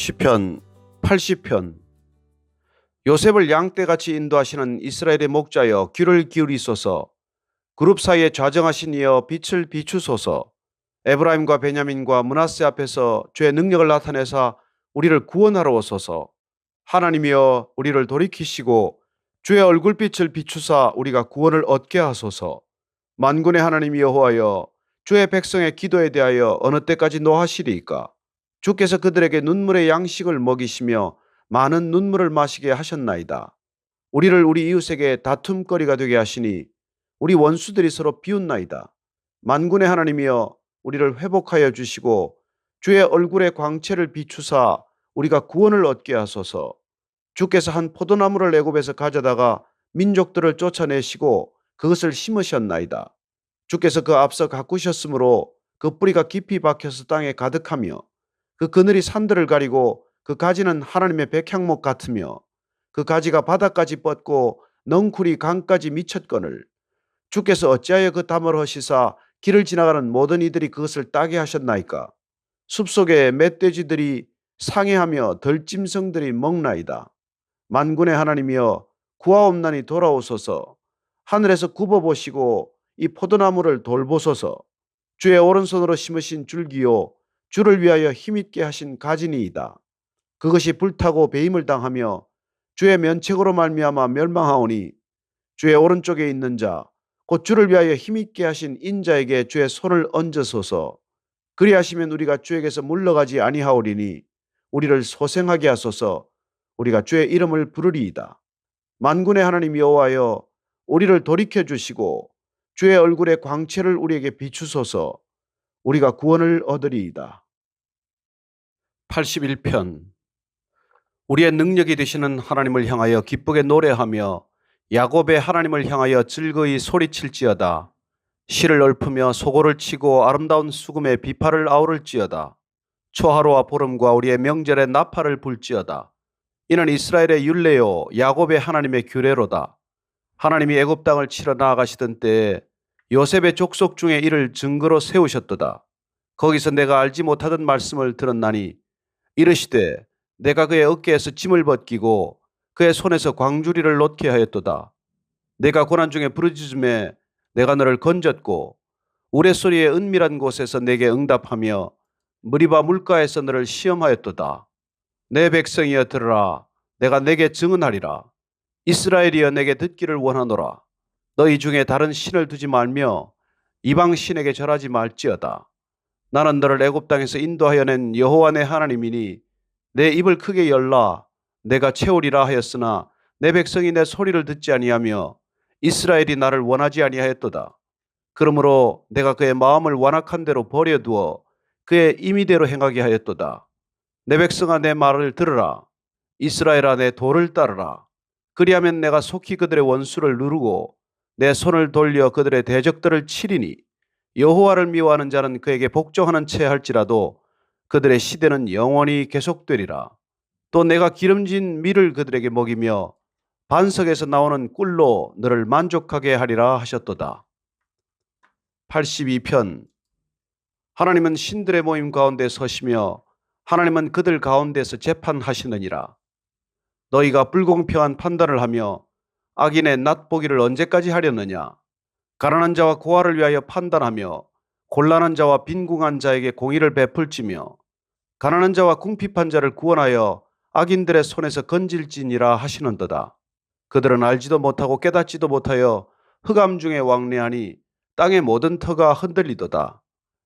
시편 80편. 요셉을 양떼같이 인도하시는 이스라엘의 목자여 귀를 기울이소서. 그룹 사이에 좌정하신 이여 빛을 비추소서. 에브라임과 베냐민과 문하세 앞에서 죄의 능력을 나타내사 우리를 구원하러 오소서. 하나님이여 우리를 돌이키시고 주의 얼굴빛을 비추사 우리가 구원을 얻게 하소서. 만군의 하나님 여호와여 주의 백성의 기도에 대하여 어느 때까지 노하시리이까 주께서 그들에게 눈물의 양식을 먹이시며 많은 눈물을 마시게 하셨나이다. 우리를 우리 이웃에게 다툼거리가 되게 하시니 우리 원수들이 서로 비웃나이다. 만군의 하나님이여 우리를 회복하여 주시고 주의 얼굴의 광채를 비추사 우리가 구원을 얻게 하소서. 주께서 한 포도나무를 애굽에서 가져다가 민족들을 쫓아내시고 그것을 심으셨나이다. 주께서 그 앞서 가꾸셨으므로 그 뿌리가 깊이 박혀서 땅에 가득하며 그 그늘이 산들을 가리고 그 가지는 하나님의 백향목 같으며 그 가지가 바닥까지 뻗고 넝쿨이 강까지 미쳤거늘. 주께서 어찌하여 그 담을 허시사 길을 지나가는 모든 이들이 그것을 따게 하셨나이까? 숲속에 멧돼지들이 상해하며 덜짐승들이 먹나이다. 만군의 하나님이여 구하옵나니 돌아오소서. 하늘에서 굽어보시고 이 포도나무를 돌보소서. 주의 오른손으로 심으신 줄기요 주를 위하여 힘있게 하신 가진이이다. 그것이 불타고 배임을 당하며 주의 면책으로 말미암아 멸망하오니 주의 오른쪽에 있는 자 곧 주를 위하여 힘있게 하신 인자에게 주의 손을 얹으소서 그리하시면 우리가 주에게서 물러가지 아니하오리니 우리를 소생하게 하소서 우리가 주의 이름을 부르리이다. 만군의 하나님 여호와여 우리를 돌이켜 주시고 주의 얼굴의 광채를 우리에게 비추소서 우리가 구원을 얻으리이다. 81편 우리의 능력이 되시는 하나님을 향하여 기쁘게 노래하며 야곱의 하나님을 향하여 즐거이 소리칠지어다. 시를 읊으며 소고를 치고 아름다운 수금의 비파를 아우를지어다. 초하루와 보름과 우리의 명절에 나팔을 불지어다. 이는 이스라엘의 율례요 야곱의 하나님의 규례로다. 하나님이 애굽 땅을 치러 나아가시던 때에 요셉의 족속 중에 이를 증거로 세우셨도다. 거기서 내가 알지 못하던 말씀을 들었나니 이르시되 내가 그의 어깨에서 짐을 벗기고 그의 손에서 광주리를 놓게 하였도다. 내가 고난 중에 부르짖음에 내가 너를 건졌고 우레소리의 은밀한 곳에서 내게 응답하며 무리바 물가에서 너를 시험하였도다. 내 백성이여 들으라 내가 내게 증언하리라. 이스라엘이여 내게 듣기를 원하노라. 너희 중에 다른 신을 두지 말며 이방 신에게 절하지 말지어다. 나는 너를 애굽 땅에서 인도하여 낸 여호와 내 하나님이니 내 입을 크게 열라 내가 채우리라 하였으나 내 백성이 내 소리를 듣지 아니하며 이스라엘이 나를 원하지 아니하였도다. 그러므로 내가 그의 마음을 완악한 대로 버려두어 그의 임의대로 행하게 하였도다. 내 백성아 내 말을 들으라. 이스라엘아 내 도를 따르라. 그리하면 내가 속히 그들의 원수를 누르고 내 손을 돌려 그들의 대적들을 치리니 여호와를 미워하는 자는 그에게 복종하는 채 할지라도 그들의 시대는 영원히 계속되리라. 또 내가 기름진 밀을 그들에게 먹이며 반석에서 나오는 꿀로 너를 만족하게 하리라 하셨도다. 82편 하나님은 신들의 모임 가운데 서시며 하나님은 그들 가운데서 재판하시느니라. 너희가 불공평한 판단을 하며 악인의 낫보기를 언제까지 하려느냐? 가난한 자와 고아를 위하여 판단하며 곤란한 자와 빈궁한 자에게 공의를 베풀지며 가난한 자와 궁핍한 자를 구원하여 악인들의 손에서 건질지니라 하시는도다. 그들은 알지도 못하고 깨닫지도 못하여 흑암 중에 왕래하니 땅의 모든 터가 흔들리도다.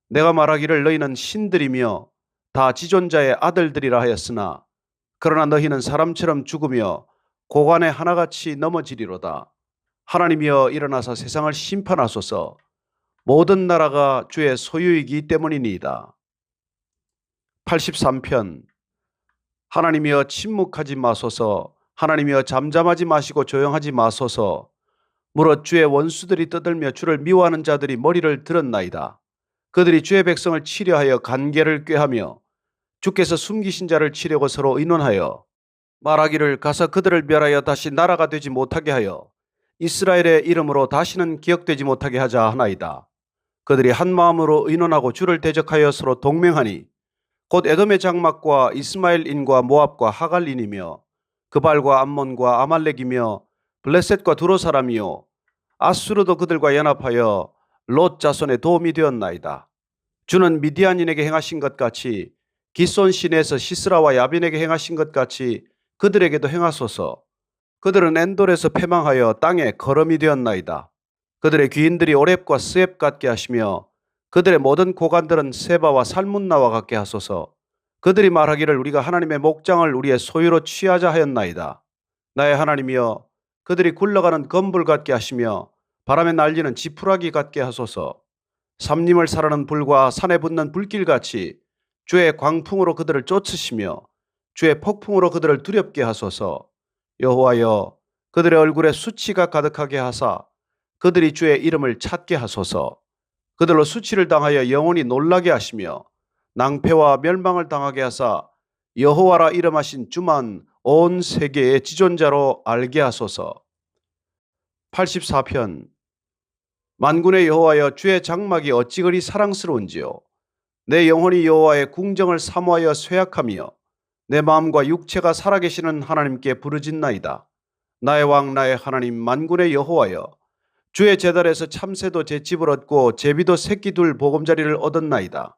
내가 말하기를 너희는 신들이며 다 지존자의 아들들이라 하였으나 그러나 너희는 사람처럼 죽으며 고관에 하나같이 넘어지리로다. 하나님이여 일어나서 세상을 심판하소서. 모든 나라가 주의 소유이기 때문이니이다. 83편 하나님이여 침묵하지 마소서. 하나님이여 잠잠하지 마시고 조용하지 마소서. 무릇 주의 원수들이 떠들며 주를 미워하는 자들이 머리를 들었나이다. 그들이 주의 백성을 치려하여 간계를 꾀하며 주께서 숨기신 자를 치려고 서로 의논하여 말하기를 가서 그들을 멸하여 다시 나라가 되지 못하게 하여 이스라엘의 이름으로 다시는 기억되지 못하게 하자 하나이다. 그들이 한 마음으로 의논하고 주를 대적하여 서로 동맹하니 곧 에돔의 장막과 이스마엘인과 모압과 하갈인이며 그발과 암몬과 아말렉이며 블레셋과 두로 사람이요 아수르도 그들과 연합하여 롯 자손의 도움이 되었나이다. 주는 미디안인에게 행하신 것 같이 기손 시내에서 시스라와 야빈에게 행하신 것 같이 그들에게도 행하소서. 그들은 엔돌에서 패망하여 땅에 거름이 되었나이다. 그들의 귀인들이 오렙과 스앱 같게 하시며 그들의 모든 고관들은 세바와 살문나와 같게 하소서. 그들이 말하기를 우리가 하나님의 목장을 우리의 소유로 취하자 하였나이다. 나의 하나님이여 그들이 굴러가는 건불 같게 하시며 바람에 날리는 지푸라기 같게 하소서. 삼림을 사르는 불과 산에 붙는 불길같이 주의 광풍으로 그들을 쫓으시며 주의 폭풍으로 그들을 두렵게 하소서. 여호와여 그들의 얼굴에 수치가 가득하게 하사 그들이 주의 이름을 찾게 하소서. 그들로 수치를 당하여 영원히 놀라게 하시며 낭패와 멸망을 당하게 하사 여호와라 이름하신 주만 온 세계의 지존자로 알게 하소서. 84편 만군의 여호와여 주의 장막이 어찌 그리 사랑스러운지요 내 영혼이 여호와의 궁정을 사모하여 쇠약하며 내 마음과 육체가 살아계시는 하나님께 부르짖나이다. 나의 왕 나의 하나님 만군의 여호와여 주의 제달에서 참새도 제 집을 얻고 제비도 새끼 둘 보금자리를 얻었나이다.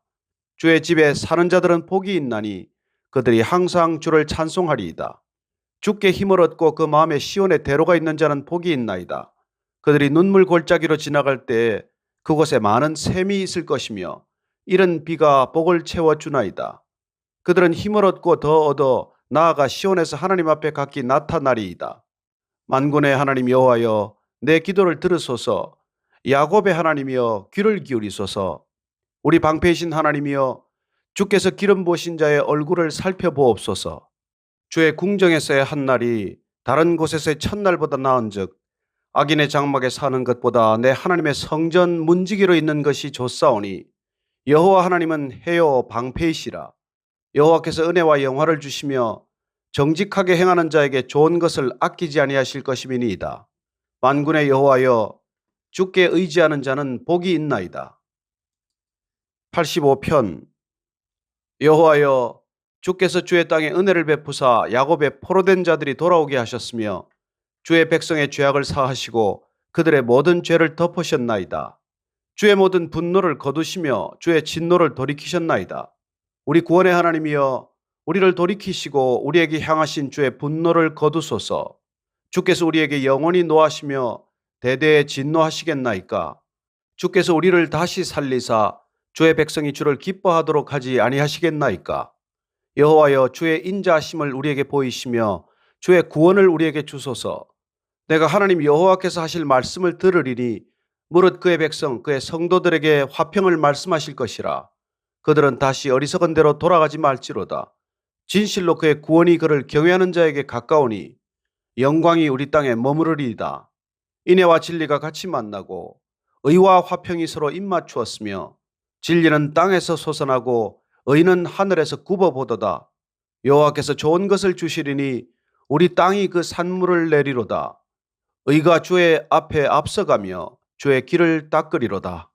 주의 집에 사는 자들은 복이 있나니 그들이 항상 주를 찬송하리이다. 주께 힘을 얻고 그 마음에 시온의 대로가 있는 자는 복이 있나이다. 그들이 눈물 골짜기로 지나갈 때 그곳에 많은 샘이 있을 것이며 이른 비가 복을 채워 주나이다. 그들은 힘을 얻고 더 얻어 나아가 시온에서 하나님 앞에 각기 나타나리이다. 만군의 하나님 여호와여 내 기도를 들으소서. 야곱의 하나님이여 귀를 기울이소서. 우리 방패이신 하나님이여 주께서 기름 부으신 자의 얼굴을 살펴보옵소서. 주의 궁정에서의 한 날이 다른 곳에서의 첫날보다 나은즉 악인의 장막에 사는 것보다 내 하나님의 성전 문지기로 있는 것이 좋사오니 여호와 하나님은 해요 방패이시라 여호와께서 은혜와 영화를 주시며 정직하게 행하는 자에게 좋은 것을 아끼지 아니하실 것임이니이다. 만군의 여호와여 주께 의지하는 자는 복이 있나이다. 85편 여호와여 주께서 주의 땅에 은혜를 베푸사 야곱의 포로된 자들이 돌아오게 하셨으며 주의 백성의 죄악을 사하시고 그들의 모든 죄를 덮으셨나이다. 주의 모든 분노를 거두시며 주의 진노를 돌이키셨나이다. 우리 구원의 하나님이여 우리를 돌이키시고 우리에게 향하신 주의 분노를 거두소서. 주께서 우리에게 영원히 노하시며 대대에 진노하시겠나이까? 주께서 우리를 다시 살리사 주의 백성이 주를 기뻐하도록 하지 아니하시겠나이까? 여호와여 주의 인자하심을 우리에게 보이시며 주의 구원을 우리에게 주소서. 내가 하나님 여호와께서 하실 말씀을 들으리니 무릇 그의 백성 그의 성도들에게 화평을 말씀하실 것이라. 그들은 다시 어리석은 대로 돌아가지 말지로다. 진실로 그의 구원이 그를 경외하는 자에게 가까우니 영광이 우리 땅에 머무르리이다. 인애와 진리가 같이 만나고 의와 화평이 서로 입맞추었으며 진리는 땅에서 솟아나고 의는 하늘에서 굽어보도다. 여호와께서 좋은 것을 주시리니 우리 땅이 그 산물을 내리로다. 의가 주의 앞에 앞서가며 주의 길을 닦으리로다.